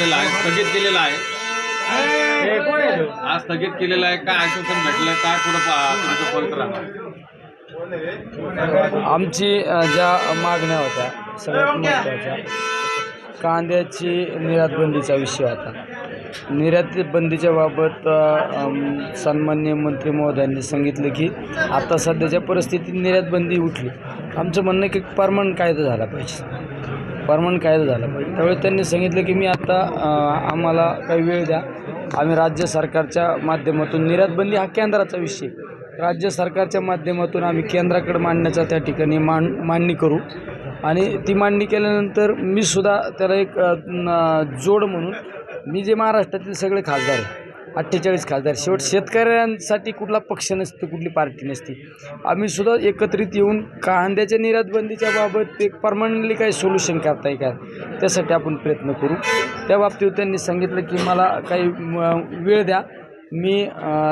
घेतलेला आहे स्थगित केलेला आहे. आज स्थगित केलेला आहे. काय आश्वासन भेटलं काय पुढं तुमचं पवित्र राहणार. आमची ज्या मागण्या होत्या सगळ्यात महत्त्वाच्या कांद्याची निर्यात बंदीचा विषय होता. निर्यात बंदीच्या बाबत सन्मान्य मंत्री महोदयांनी सांगितलं की आता सध्याच्या परिस्थितीत निर्यात बंदी उठली. आमचं म्हणणं की परमनंट कायदा झाला पाहिजे. परमनंट कायदा झाला पाहिजे. त्यावेळेस त्यांनी सांगितलं की मी आता आम्हाला काही वेळ द्या. आम्ही राज्य सरकारच्या माध्यमातून निर्यातबंदी हा केंद्राचा विषय राज्य सरकारच्या माध्यमातून आम्ही केंद्राकडे मांडण्याचा त्या ठिकाणी मान मांडणी करू. आणि ती मांडणी केल्यानंतर मी सुद्धा त्याला एक जोड म्हणून मी जे महाराष्ट्रातील सगळे खासदार आहे अठ्ठेचाळीस खासदार. शेवट शेतकऱ्यांसाठी कुठला पक्ष नसतो कुठली पार्टी नसती. आम्ही सुद्धा एकत्रित येऊन कांद्याच्या निर्यातबंदीच्या बाबत एक परमनंटली काही सोल्युशन करता येईल का? त्यासाठी आपण प्रयत्न करू. त्या बाबतीत त्यांनी सांगितलं की मला काही वेळ द्या. मी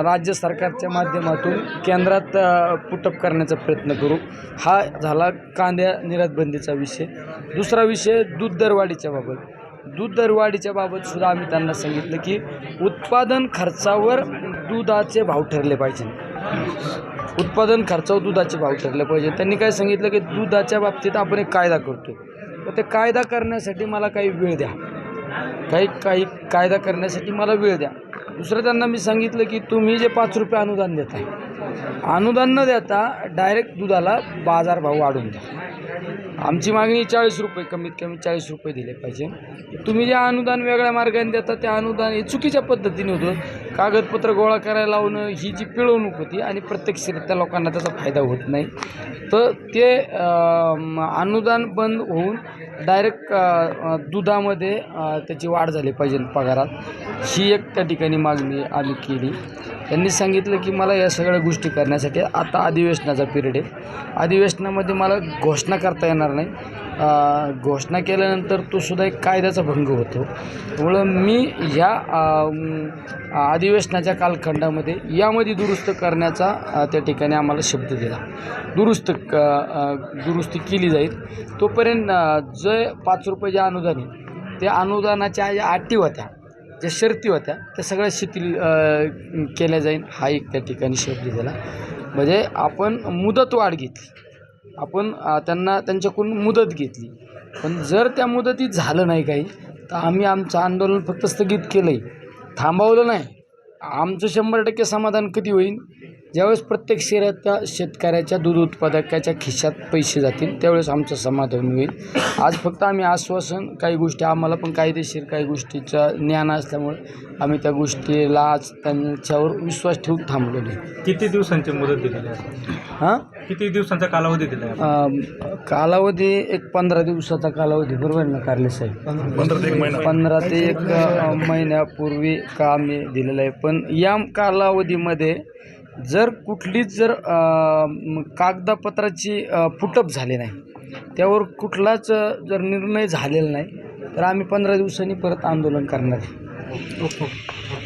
राज्य सरकारच्या माध्यमातून केंद्रात पुटअप करण्याचा प्रयत्न करू. हा झाला कांद्या निर्यातबंदीचा विषय. दुसरा विषय दूध दरवाढीच्या बाबत. दूध दरवाढीच्या बाबत सुद्धा आम्ही त्यांना सांगितलं की उत्पादन खर्चावर दुधाचे भाव ठरले पाहिजे. उत्पादन खर्चावर दुधाचे भाव ठरले पाहिजे. त्यांनी काय सांगितलं की दुधाच्या बाबतीत आपण एक कायदा करतो तर ते कायदा करण्यासाठी मला काही वेळ द्या. काही काही कायदा करण्यासाठी मला वेळ द्या. दुसरं त्यांना मी सांगितलं की तुम्ही जे पाच रुपये अनुदान देताय अनुदान न देता डायरेक्ट दुधाला बाजारभाव वाढून द्या. आमची मागणी चाळीस रुपये कमीत कमी चाळीस रुपये दिले पाहिजे. तुम्ही जे अनुदान वेगळ्या मार्गाने देता ते अनुदान हे चुकीच्या पद्धतीने होतं. कागदपत्र गोळा करायला लावणं ही जी पिळवणूक होती आणि प्रत्यक्षरित्या लोकांना त्याचा फायदा होत नाही. तर ते अनुदान बंद होऊन डायरेक्ट दुधामध्ये त्याची वाढ झाली पाहिजे पगारात. ही एक त्या ठिकाणी मागणी आम्ही केली. त्यांनी सांगितलं की मला या सगळ्या गोष्टी करण्यासाठी आता अधिवेशनाचा पिरियड आहे. अधिवेशनामध्ये मला घोषणा करता येणार नाही. घोषणा केल्यानंतर तो सुद्धा एक कायद्याचा भंग होतो. त्यामुळं मी ह्या अधिवेशनाच्या कालखंडामध्ये यामध्ये दुरुस्त करण्याचा त्या ठिकाणी आम्हाला शब्द दिला. दुरुस्त क दुरुस्ती केली जाईल. तोपर्यंत जे पाच रुपये जे अनुदान आहे त्या अनुदानाच्या ज्या अटी होत्या. ज्या शर्ती होत्या त्या सगळ्या शिथिल केल्या जाईल हा एक त्या ठिकाणी शब्द झाला म्हणजे आपण मुदतवाढ घेतली. आपण त्यांना त्यांच्याकडून मुदत घेतली. पण जर त्या मुदतीत झालं नाही काही तर आम्ही आमचं आंदोलन फक्त स्थगित केलं आहे थांबवलं नाही. आमचं शंभर टक्के समाधान कधी होईल? ज्यावेळेस प्रत्येक शेऱ्याच्या शेतकऱ्याच्या दूध उत्पादकाच्या खिशात पैसे जातील त्यावेळेस आमचं समाधान होईल. आज फक्त आम्ही आश्वासन काही गोष्टी आम्हाला पण कायदेशीर काही गोष्टीचं ज्ञान असल्यामुळे आम्ही त्या गोष्टीला आज त्यांच्यावर विश्वास ठेवून थांबलेलो आहे किती दिवसांची मुदत दिलेली आहे? हां? किती दिवसांचा कालावधी दिला आहे? कालावधी एक पंधरा दिवसाचा कालावधी बरोबर आहे ना कारले साहेब? पंधरा ते एक अ, महिन्यापूर्वी का आम्ही दिलेलं आहे. पण या कालावधीमध्ये जर कुठलीच जर कागदपत्राची पुटअप झाली नाही त्यावर कुठलाच जर निर्णय झालेला नाही तर आम्ही पंधरा दिवसांनी परत आंदोलन करणार आहे.